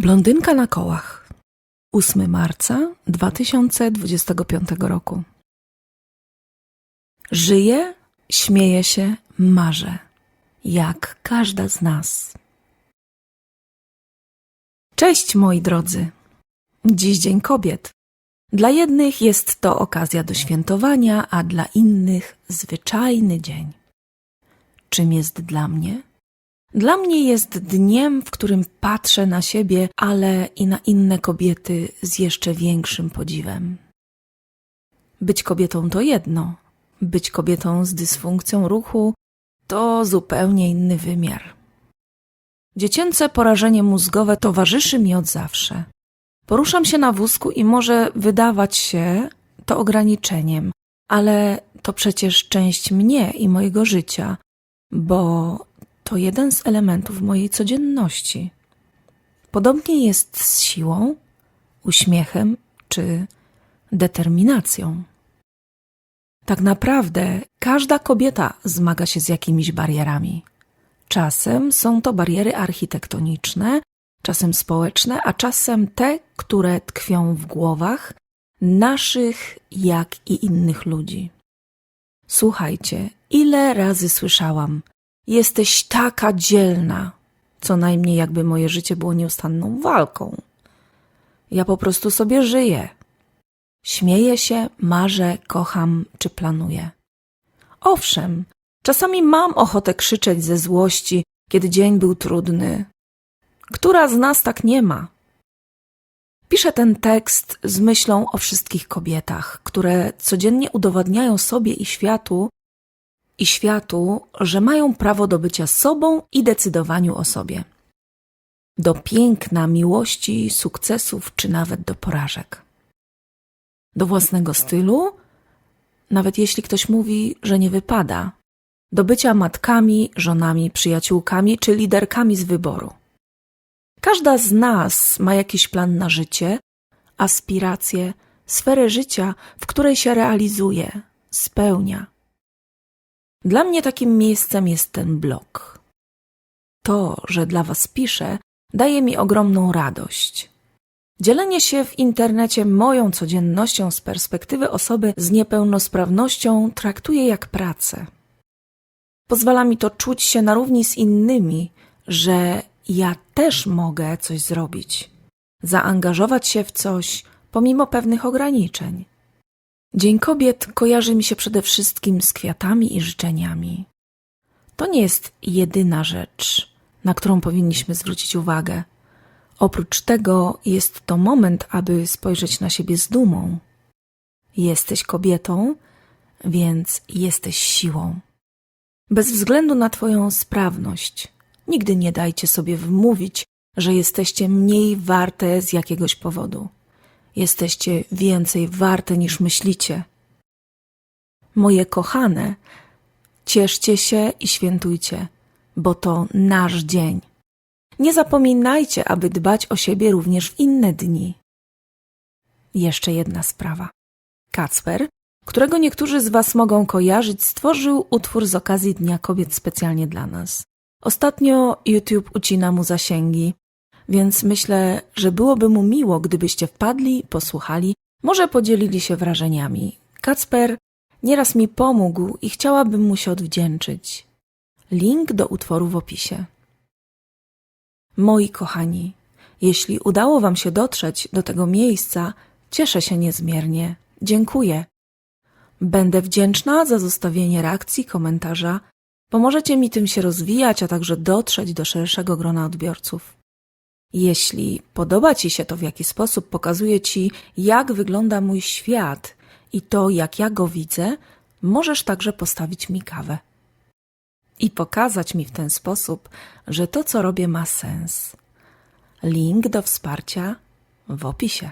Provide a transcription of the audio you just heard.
Blondynka na kołach. 8 marca 2025 roku. Żyję, śmieję się, marzę. Jak każda z nas. Cześć moi drodzy. Dziś Dzień Kobiet. Dla jednych jest to okazja do świętowania, a dla innych zwyczajny dzień. Czym jest dla mnie? Dla mnie jest dniem, w którym patrzę na siebie, ale i na inne kobiety z jeszcze większym podziwem. Być kobietą to jedno, być kobietą z dysfunkcją ruchu to zupełnie inny wymiar. Dziecięce porażenie mózgowe towarzyszy mi od zawsze. Poruszam się na wózku i może wydawać się to ograniczeniem, ale to przecież część mnie i mojego życia, bo to jeden z elementów mojej codzienności. Podobnie jest z siłą, uśmiechem czy determinacją. Tak naprawdę każda kobieta zmaga się z jakimiś barierami. Czasem są to bariery architektoniczne, czasem społeczne, a czasem te, które tkwią w głowach naszych, jak i innych ludzi. Słuchajcie, ile razy słyszałam: Jesteś taka dzielna, co najmniej jakby moje życie było nieustanną walką. Ja po prostu sobie żyję. Śmieję się, marzę, kocham czy planuję. Owszem, czasami mam ochotę krzyczeć ze złości, kiedy dzień był trudny. Która z nas tak nie ma? Piszę ten tekst z myślą o wszystkich kobietach, które codziennie udowadniają sobie i światu, i światu, że mają prawo do bycia sobą i decydowaniu o sobie. Do piękna, miłości, sukcesów czy nawet do porażek. Do własnego stylu, nawet jeśli ktoś mówi, że nie wypada. Do bycia matkami, żonami, przyjaciółkami czy liderkami z wyboru. Każda z nas ma jakiś plan na życie, aspiracje, sferę życia, w której się realizuje, spełnia. Dla mnie takim miejscem jest ten blog. To, że dla Was piszę, daje mi ogromną radość. Dzielenie się w internecie moją codziennością z perspektywy osoby z niepełnosprawnością traktuję jak pracę. Pozwala mi to czuć się na równi z innymi, że ja też mogę coś zrobić, zaangażować się w coś pomimo pewnych ograniczeń. Dzień Kobiet kojarzy mi się przede wszystkim z kwiatami i życzeniami. To nie jest jedyna rzecz, na którą powinniśmy zwrócić uwagę. Oprócz tego jest to moment, aby spojrzeć na siebie z dumą. Jesteś kobietą, więc jesteś siłą. Bez względu na Twoją sprawność, nigdy nie dajcie sobie wmówić, że jesteście mniej warte z jakiegoś powodu. Jesteście więcej warte niż myślicie. Moje kochane, cieszcie się i świętujcie, bo to nasz dzień. Nie zapominajcie, aby dbać o siebie również w inne dni. Jeszcze jedna sprawa. Kacper, którego niektórzy z Was mogą kojarzyć, stworzył utwór z okazji Dnia Kobiet specjalnie dla nas. Ostatnio YouTube ucina mu zasięgi, więc myślę, że byłoby mu miło, gdybyście wpadli, posłuchali, może podzielili się wrażeniami. Kacper nieraz mi pomógł i chciałabym mu się odwdzięczyć. Link do utworu w opisie. Moi kochani, jeśli udało Wam się dotrzeć do tego miejsca, cieszę się niezmiernie. Dziękuję. Będę wdzięczna za zostawienie reakcji, komentarza. Pomożecie mi tym się rozwijać, a także dotrzeć do szerszego grona odbiorców. Jeśli podoba Ci się to, w jaki sposób pokazuję Ci, jak wygląda mój świat i to, jak ja go widzę, możesz także postawić mi kawę. I pokazać mi w ten sposób, że to, co robię, ma sens. Link do wsparcia w opisie.